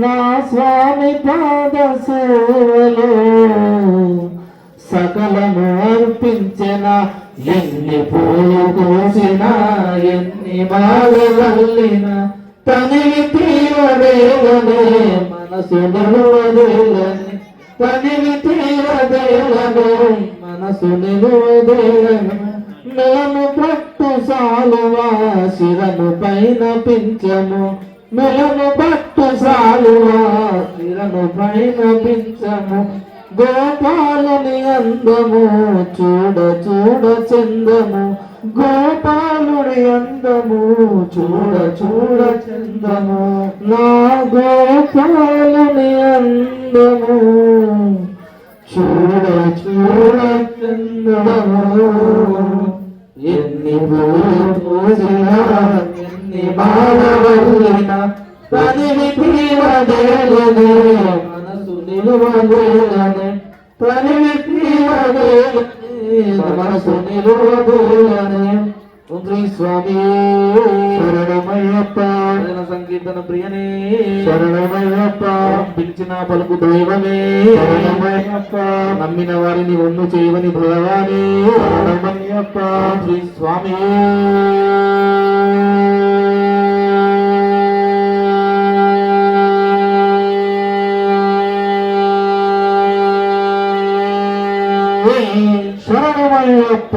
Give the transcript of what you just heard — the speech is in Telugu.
నా స్వామి పాద సేవలో సకలము అర్పించిన ఎన్ని పూలు కోసిన ఎన్ని బాలవల్లిన తనివి తీరదేలనే మనసు నిలువదేలని తనివి తీరదేలనే మనసు నిలువదేలని మెలను పట్టు సాలువా శిరను పైన పించము మెలను పట్టు సాలువా శిరను పైన గోపాలుని అందము చూడ చూడ చందము. గోపాలుడి అందము చూడ చూడ చందము. నా గోపాలుని అందము చూడ చూడ చందము. ఎన్ని పూజినా ఎన్ని బాధవల్లిన తనివి తీరదేలనే మనసు నిలువదేలనే మనసు స్వామి. శరణమయ్యప్ప. సంకీర్తన ప్రియనే. శరణమయ్యప్ప. పిలిచిన పలుకు దైవమే. శరణమయ్యప్ప. నమ్మిన వారిని ఒన్ను చేయవని భగవానే. శరణమయ్యప్ప. శ్రీ స్వామి. శరణమయ్యప్ప